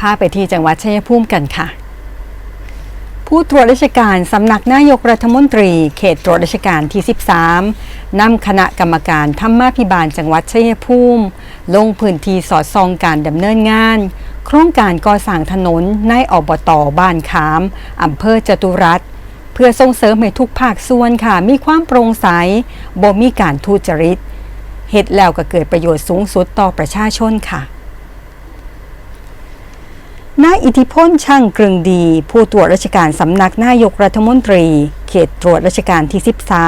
พาไปที่จังหวัดชัยภูมิกันค่ะ ผู้ตรวจราชการสำนักนายกรัฐมนตรี เขตตรวจราชการที่ 13นำคณะกรรมการธรรมาภิบาลจังหวัดชัยภูมิ ลงพื้นที่สอดส่องการดำเนินงาน โครงการก่อสร้างถนนในอบตบ้านขามอำเภอจตุรัสเพื่อส่งเสริมให้ทุกภาคส่วนค่ะ มีความโปร่งใสบ่มีการทุจริตเหตุแล้วก็เกิดประโยชน์สูงสุดต่อประชาชนค่ะายอิทธิพลช่างกรึงดี ผู้ตรวจราชการสำนักนายกรัฐมนตรี เขตตรวจราชการที่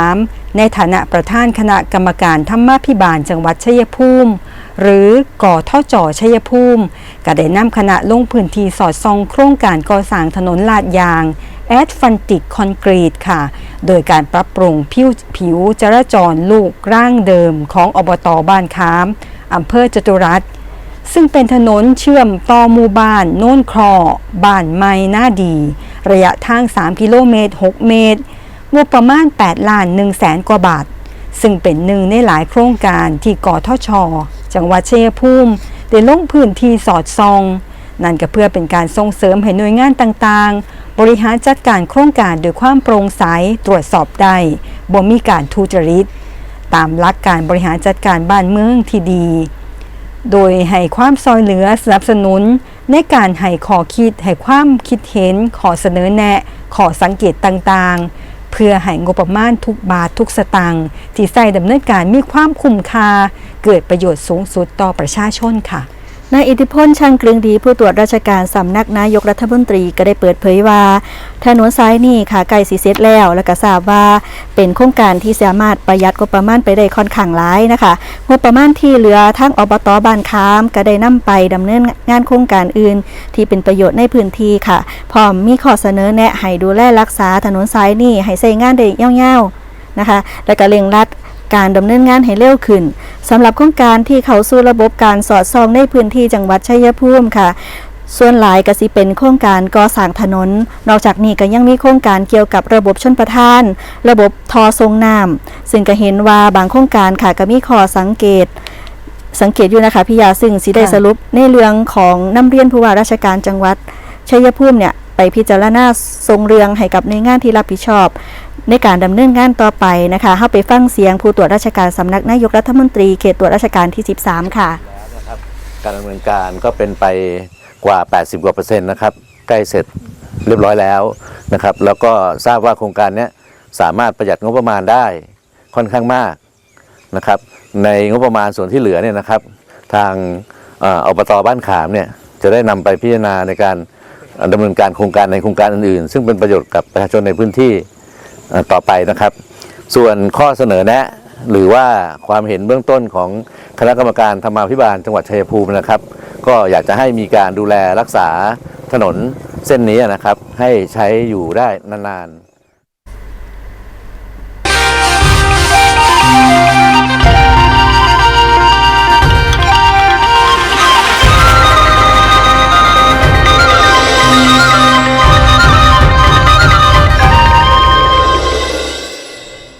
13 ในฐานะประธานคณะกรรมการธรรมาภิบาลจังหวัดชัยภูมิ หรือกอท่อจอชัยภูมิก็ได้นำคณะลงพื้นที่สอดส่องโครงการก่อสร้างถนนลาดยางแอดฟันติกคอนกรีตค่ะ โดยการปรับปรุงผิวผิวจราจรลูกร่างเดิมของอบตบ้านขามอำเภอจตุรัส ซึ่งเป็นถนนเชื่อมต่อหมู่บ้านโน่นคลอบ้านไม้หน้าดี ระยะทาง 3 กิโลเมตร 6 เมตรงบประมาณ 8 ล้าน1แสนกว่าบาท ซึ่งเป็นหนึ่งในหลายโครงการที่กทช จังหวัดเชัยภูมิได้ลงพื้นที่สอดส่อง นั่นก็เพื่อเป็นการส่งเสริมให้หน่วยงานต่างๆ บริหารจัดการโครงการด้วยความโปร่งใสตรวจสอบได้บ่มีการทุจริต ตามหลักการบริหารจัดการบ้านเมืองที่ดี โดยให้ความซอยเหลือสนับสนุน ในการให้ขอคิดให้ความคิดเห็น ขอเสนอแนะ ขอสังเกตต่างๆ เพื่อให้งบประมาณทุกบาททุกสตางค์ที่ใส่ดำเนินการมีความคุ้มค่า เกิดประโยชน์สูงสุดต่อประชาชนค่ะ นายอิทธิพลช่างกรืองดีผู้ตรวจราชการสำนักนายกรัฐมนตรีก็ได้เปิดเผยว่า ถนนซ้ายนี่ค่ะใกล้สิเสร็จแล้ว แล้วก็ทราบว่าเป็นโครงการที่สามารถประหยัดงบประมาณไปได้ค่อนข้างหลายนะคะงบประมาณที่เหลือทั้งอบตบ้านค้ามก็ได้นำไปดำเนินงานโครงการอื่น ที่เป็นประโยชน์ในพื้นที่ค่ะ พร้อมมีข้อเสนอแนะให้ดูแลรักษาถนนซ้ายนี่ให้ใช้งานได้ยาวๆนะคะ และก็เร่งรัดการดำเนินงานให้เร็วขึ้น สำหรับโครงการที่เขาสู่ระบบการสอดส่องในพื้นที่จังหวัดชัยภูมิค่ะส่วนหลายก็สิเป็นโครงการก่อสร้างถนน นอกจากนี้ก็ยังมีโครงการเกี่ยวกับระบบชนประทาน ระบบทอทรงน้ำซึ่งก็เห็นว่าบางโครงการค่ะก็มีข้อสังเกต สังเกตอยู่นะคะพี่ยาซึ่งสิได้สรุปในเรื่องของน้ำเรียนผู้ว่าราชการจังหวัดชัยภูมิเนี่ยไปพิจารณาทรงเรืองให้กับในงานที่รับผิดชอบ ในการดำเนินงานต่อไปนะคะเข้าไปฟังเสียงผู้ตรวจราชการสำนักนายกรัฐมนตรีเขตตรวจราชการที่ 13 ค่ะแล้วนะครับการดำเนินการก็เป็นไปกว่า 80กว่าเปอร์เซ็นต์นะครับใกล้เสร็จเรียบร้อยแล้วนะครับ แล้วก็ทราบว่าโครงการนี้สามารถประหยัดงบประมาณได้ค่อนข้างมากนะครับ ในงบประมาณส่วนที่เหลือเนี่ยนะครับ ทางอบตบ้านขามเนี่ยจะได้นำไปพิจารณาในการดำเนินการโครงการในโครงการอื่นๆ ซึ่งเป็นประโยชน์กับประชาชนในพื้นที่ ต่อไปนะครับ ส่วนข้อเสนอแนะ หรือว่าความเห็นเบื้องต้นของคณะกรรมการธรรมาภิบาลจังหวัดชัยภูมินะครับ ก็อยากจะให้มีการดูแลรักษาถนนเส้นนี้นะครับ ให้ใช้อยู่ได้นานๆ